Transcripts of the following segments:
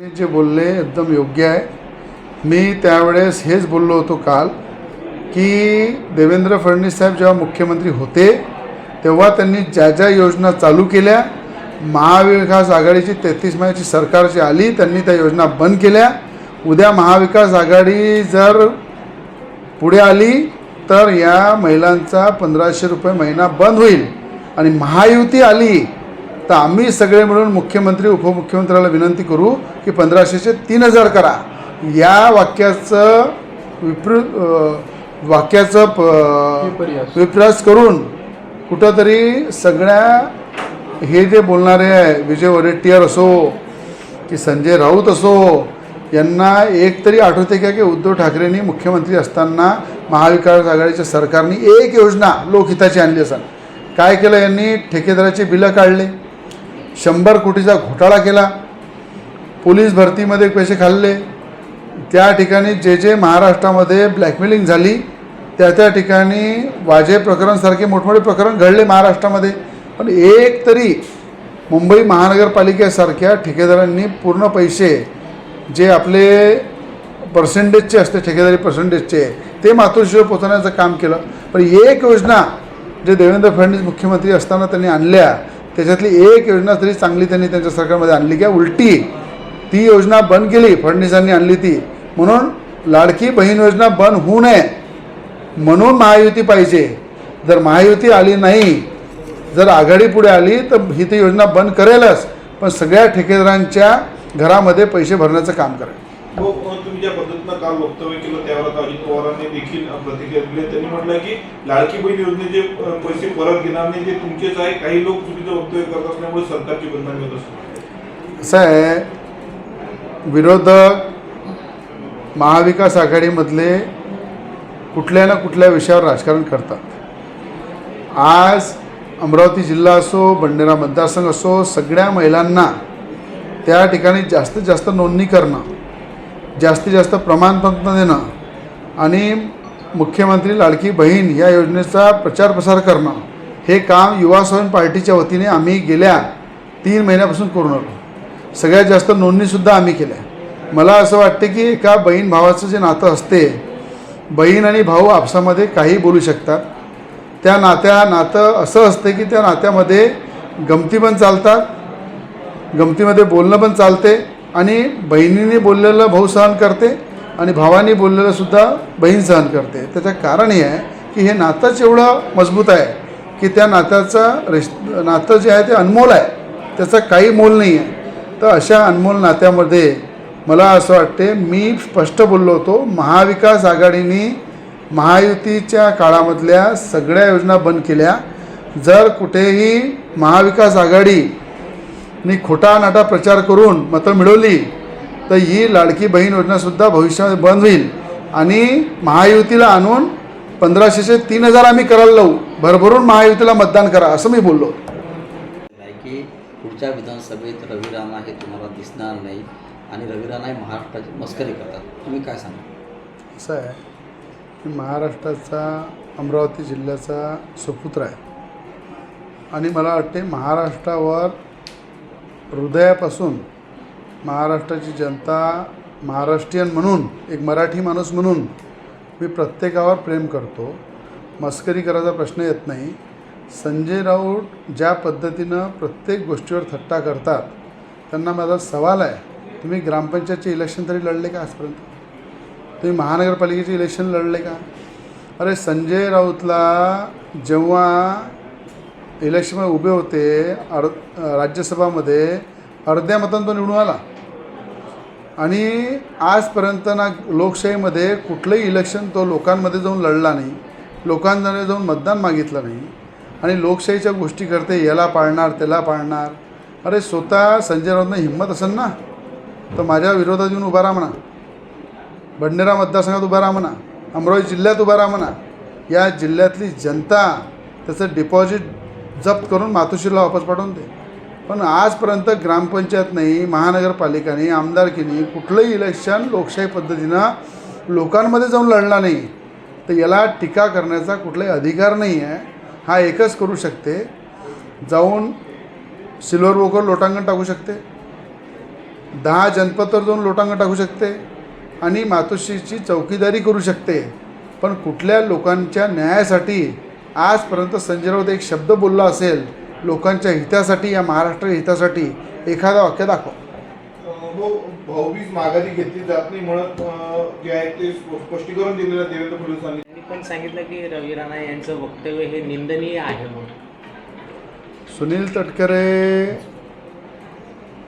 ते जे बोलले एकदम योग्य आहे. मी त्यावेळेस हेच बोललो होतो काल की देवेंद्र फडणवीस साहेब जेव्हा मुख्यमंत्री होते तेव्हा त्यांनी ज्या ज्या योजना चालू केल्या महाविकास आघाडीची तेहतीस महिन्याची सरकार जी आली त्यांनी त्या योजना बंद केल्या. उद्या महाविकास आघाडी जर पुढे आली तर या महिलांचा पंधराशे रुपये महिना बंद होईल. आणि महायुती आली तर आम्ही सगळे मिळून मुख्यमंत्री उपमुख्यमंत्र्याला विनंती करू की पंधराशेचे तीन हजार करा. या वाक्याचं विप्र अं, वाक्याचं प विप्रास करून कुठंतरी सगळ्या हे जे बोलणारे आहे विजय वडेट्टीवार असो की संजय राऊत असो यांना एक तरी आठवते का की उद्धव ठाकरेंनी मुख्यमंत्री असताना महाविकास आघाडीच्या सरकारने एक योजना लोकहिताची आणली असेल काय केलं यांनी? ठेकेदाराची बिलं काढले. शंभर कोटीचा घोटाळा केला. पोलीस भरतीमध्ये पैसे खाल्ले. त्या ठिकाणी जे जे महाराष्ट्रामध्ये ब्लॅकमेलिंग झाली त्या त्या ठिकाणी वाजे प्रकरणसारखे मोठमोठे प्रकरण घडले महाराष्ट्रामध्ये. पण एक तरी मुंबई महानगरपालिकेसारख्या ठेकेदारांनी पूर्ण पैसे जे आपले पर्सेंटेजचे असते ठेकेदारी पर्सेंटेजचे ते मातोश्रीवर पोचवण्याचं काम केलं. पण एक योजना जे देवेंद्र फडणवीस मुख्यमंत्री असताना त्यांनी आणल्या त्याच्यातली एक योजना तरी चांगली त्यांनी त्यांच्या सरकारमध्ये आणली. किंवा उलटी? ती योजना बंद केली फडणवीसांनी आणली ती. म्हणून लाडकी बहीण योजना बंद होऊ नये. म्हणून महायुती पाहिजे. जर महायुती आली नाही जर आघाडी पुढे आली तर ही ती योजना बंद करेलच. पण सगळ्या ठेकेदारांच्या घरामध्ये पैसे भरण्याचं काम करेल हो, हो, तुम्ही ज्या पद्धतीनं काल वक्तव्य केलं त्यावर आता अजित पवारांनी देखील प्रतिक्रिया दिली. त्यांनी म्हटलं की लाडकी बहीण योजनेचे पैसे परत घेणार नाही ते तुमचेच आहे. काही लोक चुकीचं वक्तव्य करत असल्यामुळे सरकारची बदनामी होत असते. असं आहे विरोधक महाविकास आघाडीमधले कुठल्या ना कुठल्या विषयावर राजकारण करतात. आज अमरावती जिल्हा असो बंडेरा मतदारसंघ असो सगळ्या महिलांना त्या ठिकाणी जास्तीत जास्त नोंदणी करणं जास्तीत जास्त प्रमाणपत्र देणं आणि मुख्यमंत्री लाडकी बहीण या योजनेचा प्रचार प्रसार करणं हे काम युवा स्वयं पार्टीच्या वतीने आम्ही गेल्या तीन महिन्यापासून करून आलो. सगळ्यात जास्त नोंदणीसुद्धा आम्ही केल्या. मला असं वाटते की एका बहीण भावाचं जे नातं असते बहीण आणि भाऊ आपसामध्ये काही बोलू शकतात. त्या नात्या नातं असं असते की त्या नात्यामध्ये गमती पण चालतात गमतीमध्ये बोलणं पण चालते आणि बहिणीने बोललेलं भाऊ सहन करते आणि भावाने बोललेलंसुद्धा बहीण सहन करते. त्याचं कारण हे आहे की हे नातंच एवढं मजबूत आहे की त्या नात्याचा रिश नातं जे आहे ते अनमोल आहे. त्याचं काही मोल नाही आहे. तर अशा अनमोल नात्यामध्ये मला असं वाटते मी स्पष्ट बोललो होतो महाविकास आघाडीने महायुतीच्या काळामधल्या सगळ्या योजना बंद केल्या. जर कुठेही महाविकास आघाडी आघाडीने खोटा नाटा प्रचार करून मतं मिळवली तर ही लाडकी बहीण योजनासुद्धा भविष्यामध्ये बंद होईल. आणि महायुतीला आणून पंधराशेचे तीन हजार आम्ही करायला लावू. भरभरून महायुतीला मतदान करा असं मी बोललो. की पुढच्या विधानसभेत रवी राणा हे तुम्हाला दिसणार नाही आणि रवी राणा हे महाराष्ट्राची मस्करी करतात. तुम्ही काय सांगा असं आहे की महाराष्ट्राचा अमरावती जिल्ह्याचा सुपुत्र आहे. आणि मला वाटते महाराष्ट्रावर हृदयापासून महाराष्ट्राची जनता महाराष्ट्रीयन म्हणून एक मराठी माणूस म्हणून मी प्रत्येकावर प्रेम करतो. मस्करी करायचा प्रश्न येत नाही. संजय राऊत ज्या पद्धतीनं प्रत्येक गोष्टीवर थट्टा करतात त्यांना माझा सवाल आहे तुम्ही ग्रामपंचायतचे इलेक्शन तरी लढले का आजपर्यंत? तुम्ही महानगरपालिकेचे इलेक्शन लढले का? अरे संजय राऊतला जेव्हा इलेक्शनमध्ये उभे होते अर् राज्यसभामध्ये अर्ध्या मतांनी तो निवडून आला. आणि आजपर्यंत ना लोकशाहीमध्ये कुठलंही इलेक्शन तो लोकांमध्ये जाऊन लढला नाही लोकांमध्ये जाऊन मतदान मागितलं नाही. आणि लोकशाहीच्या गोष्टी करते याला पाळणार त्याला पाळणार. अरे स्वतः संजय राऊतनं हिंमत असेल ना तर माझ्या विरोधात येऊन उभा राहा म्हणा. बंडेरा मतदारसंघात उभा राहा म्हणा अमरावती जिल्ह्यात उभा राहा म्हणा. या जिल्ह्यातली जनता त्याचं डिपॉझिट जप्त करून मातोश्रीला वापस पाठवून दे. पण आजपर्यंत ग्रामपंचायत नाही महानगरपालिकाने आमदारकीने कुठलंही इलेक्शन लोकशाही पद्धतीनं लोकांमध्ये जाऊन लढला नाही. तर याला टीका करण्याचा कुठलाही अधिकार नाही आहे हा एकच करू शकते. जाऊन सिल्वर वोकर लोटांगण टाकू शकते. दहा जनपदवर जाऊन लोटांगण टाकू शकते. आणि मातोश्रीची चौकीदारी करू शकते. पण कुठल्या लोकांच्या न्यायासाठी आजपर्यंत संजय राऊत एक शब्द बोलला असेल लोकांच्या हितासाठी या महाराष्ट्र हितासाठी एखादा वाक्य दाखव. हो भाऊबीज माघारी घेतली जात नाही म्हणत जे आहे ते स्प- स्पष्टीकरण दिलेलं देवेंद्र फडणवीसांनी. त्यांनी पण सांगितलं की रवी राणा यांचं वक्तव्य हे निंदनीय आहे म्हणून. सुनील तटकरे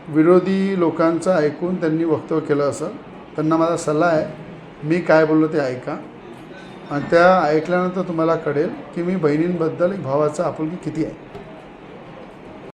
विरोधी लोकांचं ऐकून त्यांनी वक्तव्य केलं असेल त्यांना माझा सल्ला आहे मी काय बोललो ते ऐका. आणि त्या ऐकल्यानंतर तुम्हाला कळेल की मी बहिणींबद्दल एक भावाचा आपुलकी किती आहे.